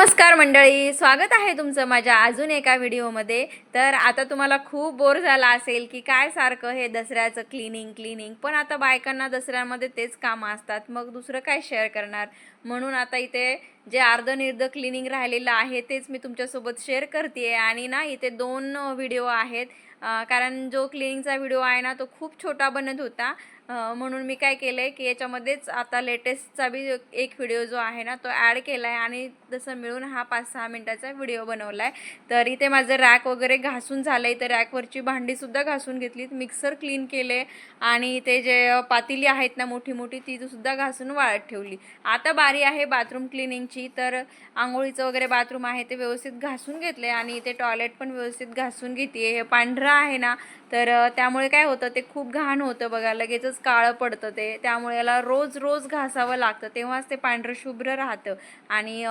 नमस्कार मंडळी स्वागत आहे तुमचं माझ्या अजून एका व्हिडिओमध्ये. तर आता तुम्हाला खूप बोर झाला असेल की काय सारखं हे दसऱ्याचं क्लिनिंग क्लिनिंग पण आता बायकांना दसऱ्यामध्ये तेच कामं असतात मग दुसरं काय शेअर करणार? म्हणून आता इथे जे अर्ध निर्ध क्लिनिंग राहिलेलं आहे तेच मी तुमच्यासोबत शेअर करते आणि ना इथे दोन व्हिडिओ आहेत. कारण जो क्लिनिंगचा व्हिडिओ आहे ना तो खूप छोटा बनत होता. म्हणून मी काय केलं आहे की याच्यामध्येच आता लेटेस्टचा बी एक व्हिडिओ जो आहे ना तो ॲड केला आहे आणि तसं मिळून हा पाच सहा मिनटाचा व्हिडिओ बनवला आहे तर इथे माझं रॅक वगैरे घासून झालं आहे तर रॅकवरची भांडीसुद्धा घासून घेतली मिक्सर क्लीन केले आणि इथे जे पातेली आहेत ना मोठी मोठी ती सुद्धा घासून वाळत ठेवली. आता बारी आहे बाथरूम क्लिनिंगची तर आंघोळीचं वगैरे बाथरूम आहे ते व्यवस्थित घासून घेतले आणि इथे टॉयलेट पण व्यवस्थित घासून घेते हे पांढरं आहे ना तर त्यामुळे काय होतं ते खूप घाण होतं बघा. लगेचच काळं पडतं ते. त्यामुळे याला रोज रोज घासावं लागतं. तेव्हाच ते पांढरं शुभ्र राहतं. आणि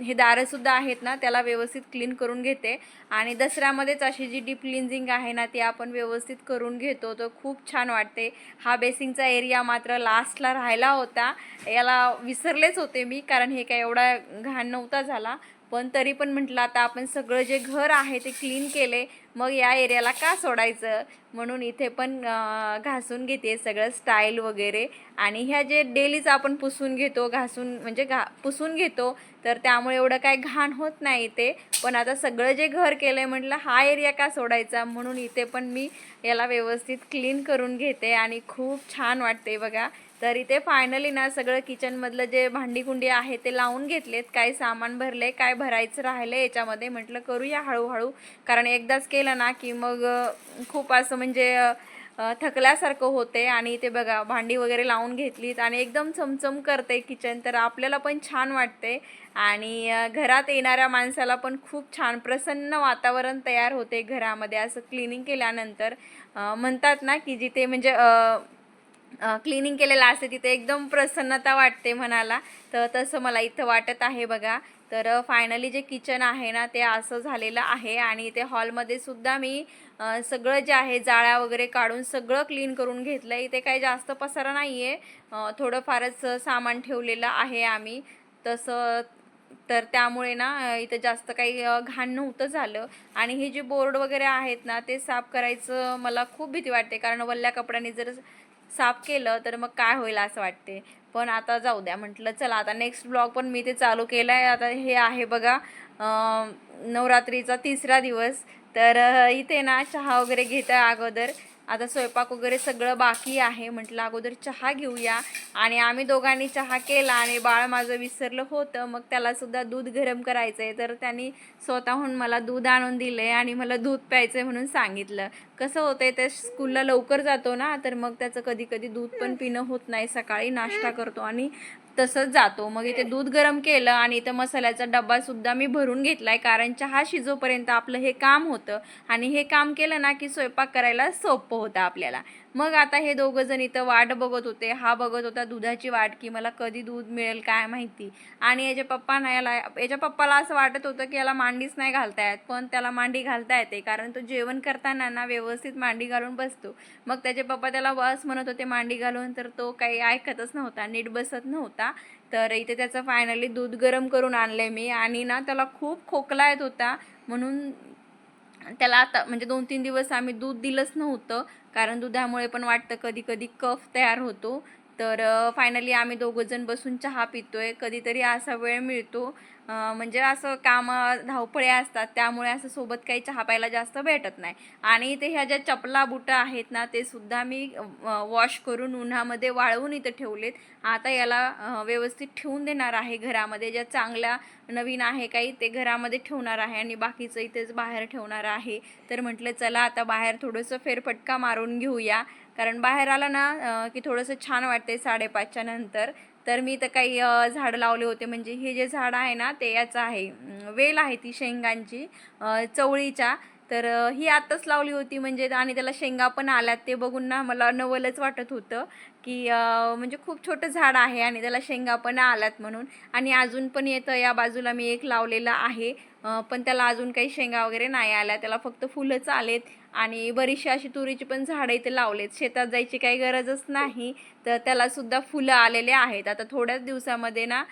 हे दारंसुद्धा आहेत ना त्याला व्यवस्थित क्लीन करून घेते. आणि दसऱ्यामध्येच अशी जी डीप क्लिन्झिंग आहे ना ती आपण व्यवस्थित करून घेतो. तर खूप छान वाटते. हा बेसिंगचा एरिया मात्र लास्टला राहिला होता. याला विसरलेच होते मी कारण हे काय एवढा घाण नव्हता झाला. पण तरी पण म्हटलं आता आपण सगळं जे घर आहे ते क्लीन केले मग या एरियाला का सोडायचं? म्हणून इथे पण घासून घेते सगळं स्टाईल वगैरे. आणि ह्या जे डेलीच आपण पुसून घेतो घासून म्हणजे घा पुसून घेतो तर त्यामुळे एवढं काय घाण होत नाही इथे. पण आता सगळं जे घर केलं आहे म्हटलं हा एरिया का सोडायचा? म्हणून इथे पण मी याला व्यवस्थित क्लीन करून घेते आणि खूप छान वाटते बघा. तर इथे फायनली ना सगळं किचनमधलं जे भांडी कुंडी आहे ते लावून घेतलेत. काय सामान भरले काय भरायचं राहिलं याच्यामध्ये म्हटलं करूया हळूहळू. कारण एकदाच केलं ना की मग खूप असं म्हणजे थकल्यासारखं होते आणि इथे बघा भांडी वगैरे लावून घेतलीत आणि एकदम चमचम करते किचन तर आपल्याला पण छान वाटते आणि घरात येणाऱ्या माणसाला पण खूप छान प्रसन्न वातावरण तयार होते घरामध्ये. असं क्लिनिंग केल्यानंतर म्हणतात ना की जिथे म्हणजे क्लिनिंग केलेलं असते तिथे. एकदम प्रसन्नता वाटते मनाला. तर तसं मला इथं वाटत आहे बघा. तर फायनली जे किचन आहे ना ते असं झालेलं आहे. आणि इथे हॉलमध्ये सुद्धा मी सगळं जे आहे जाळ्या वगैरे काढून सगळं क्लीन करून घेतलं इथे काही जास्त पसारा नाही आहे थोडंफारच सामान ठेवलेलं आहे आम्ही. तसं तर त्यामुळे ना इथं जास्त काही घाण नव्हतं झालं. आणि हे जे बोर्ड वगैरे आहेत ना ते साफ करायचं मला खूप भीती वाटते. कारण वल्ल्या कपड्याने जर साफ केलं तर मग काय होईल असं वाटते. पण आता जाऊ द्या म्हटलं चला आता नेक्स्ट ब्लॉग पण मी ते चालू केलं आहे आता हे आहे बघा नवरात्रीचा तिसरा दिवस. तर इथे ना चहा वगैरे घेत आहे अगोदर. आता स्वयंपाक वगैरे सगळं बाकी आहे. म्हटलं अगोदर चहा घेऊया. आणि आम्ही दोघांनी चहा केला आणि बाळ माझं विसरलं होतं. मग त्याला सुद्धा दूध गरम करायचं आहे तर त्यांनी स्वतःहून मला दूध आणून दिले आणि मला दूध प्यायचं आहे म्हणून सांगितलं. कसं होतंय ते स्कूलला लवकर जातो ना तर मग त्याचं कधी कधी दूध पण पिणं होत नाही. सकाळी नाश्ता करतो आणि तसंच जातो. मग इथे दूध गरम केलं आणि इथं मसाल्याचा डब्बा सुद्धा मी भरून घेतलाय कारण चहा शिजोपर्यंत आपलं हे काम होतं. आणि हे काम केलं ना की स्वयंपाक करायला सोपं होतं आपल्याला. मग आता हे दोघं जण इथं वाट बघत होते. हा बघत होता दुधाची वाट की मला कधी दूध मिळेल काय माहिती. आणि याच्या पप्पा नाही याला याच्या पप्पाला असं वाटत होतं की याला मांडीच नाही घालता येत. पण त्याला मांडी घालता येते कारण तो जेवण करताना ना व्यवस्थित मांडी घालून बसतो. मग त्याचे पप्पा त्याला बस म्हणत होते मांडी घालून तर तो काही ऐकतच नव्हता नीट बसत नव्हता. तर इथे त्याचं फायनली दूध गरम करून आणलंय मी. आणि ना त्याला खूप खोकला येत होता. म्हणून त्याला आता म्हणजे दोन तीन दिवस आम्ही दूध दिलंच नव्हतं कारण दुधामुळे पण वाटतं कधी कधी कफ तयार होतो. तर फायनली आम्ही दोघंजण बसून चहा पितोय. कधीतरी असा वेळ मिळतो. म्हणजे असं काम धावपळे असतात त्यामुळे असं सोबत काही चहा प्यायला जास्त भेटत नाही. आणि इथे ह्या ज्या चपला बुटं आहेत ना ते सुद्धा मी वॉश करून उन्हामध्ये वाळवून इथं ठेवलेत. आता याला व्यवस्थित ठेवून देणार आहे घरामध्ये. ज्या चांगल्या नवीन आहे काही ते घरामध्ये ठेवणार आहे आणि बाकीचं इथेच बाहेर ठेवणार आहे. तर म्हटलं चला आता बाहेर थोडंसं फेरफटका मारून घेऊया. कारण बाहेर आला ना की थोडंसं छान वाटते साडेपाचच्या नंतर. तर मी तर काही झाडं लावले होते. म्हणजे हे जे झाड आहे ना ते याचं आहे. वेल आहे ती शेंगांची चवळीच्या. तर ही आत्ताच लावली होती. म्हणजे आणि त्याला शेंगा पण आल्यात. ते बघून ना मला नवलच वाटत होतं की म्हणजे खूप छोटं झाड आहे आणि त्याला शेंगा पण आल्यात म्हणून. आणि अजून पण येतं. या बाजूला मी एक लावलेलं आहे. पण त्याला अजून काही शेंगा वगैरे नाही आल्या. त्याला फक्त फुलंच आलेत आणि बरीचशी अशी तुरीची पण झाडं इथे लावलेत. शेतात जायची काही गरजच नाही. तर त्याला सुद्धा फुलं आलेले आहेत. आता थोड्याच दिवसामध्ये ना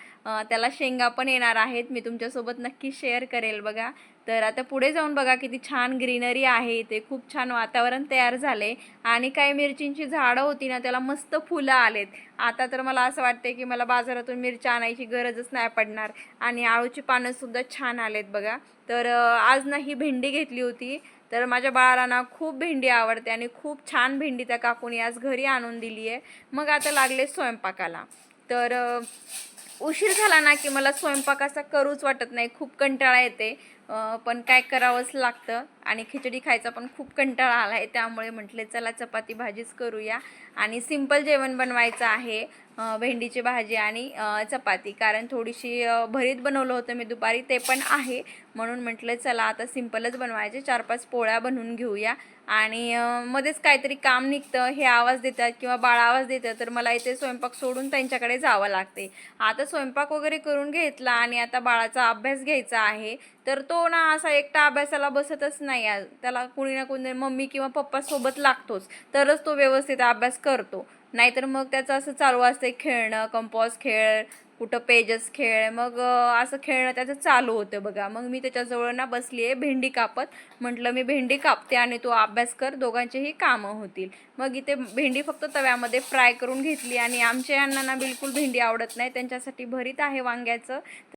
त्याला शेंगा पण येणार आहेत. मी तुमच्यासोबत नक्की शेअर करेल बघा. तर आता पुढे जाऊन बघा किती छान ग्रीनरी आहे इथे. खूप छान वातावरण तयार झाले. आणि काही मिरचींची झाडं होती ना त्याला मस्त फुलं आलेत. आता तर मला असं वाटते की मला बाजारातून मिरच्या आणायची गरजच नाही पडणार. आणि आळूची पानंसुद्धा छान आलेत बघा. तर आज ना ही भेंडी घेतली होती. तर माझ्या बाळाला ना खूप भेंडी आवडते आणि खूप छान भेंडी त्या काकूने आज घरी आणून दिली आहे मग आता लागले स्वयंपाकाला. तर उशीर झाला ना की मला स्वयंपाक असा करूच वाटत नाही. खूप कंटाळा येते. पण काय करावंच लागतं. आणि खिचडी खायचा पण खूप कंटाळा आला आहे त्यामुळे म्हटले चला चपाती भाजीच करूया. आणि सिंपल जेवण बनवायचं आहे भेंडीची भाजी आणि चपाती. कारण थोडीशी भरीत बनवलं होतं मी दुपारी ते पण आहे. म्हणून म्हटलं चला आता सिंपलच बनवायचे. चार पाच पोळ्या बनवून घेऊया. आणि मध्येच काहीतरी काम निघतं हे आवाज देतात किंवा बाळ आवाज देतं तर मला इथे स्वयंपाक सोडून त्यांच्याकडे जावं लागते. आता स्वयंपाक वगैरे करून घेतला आणि आता बाळाचा अभ्यास घ्यायचा आहे तर तो ना असा एकटा अभ्यासाला बसतच नाही. त्याला कुणी ना कुणी मम्मी किंवा पप्पा सोबत लागतोच तरच तो व्यवस्थित अभ्यास करतो. नाहीतर मग त्याचं असं चालू असते खेळणं कंपॉज खेळ कुठं पेजेस खेळ मग असं खेळणं त्याचं चालू होतं बघा. मग मी त्याच्याजवळ ना बसली आहे भेंडी कापत. म्हटलं मी भेंडी कापते आणि तो अभ्यास कर दोघांचेही कामं होतील. मग इथे भेंडी फक्त तव्यामध्ये फ्राय करून घेतली आणि आमच्या यांना ना बिलकुल भेंडी आवडत नाही. त्यांच्यासाठी भरीत आहे वांग्याचं.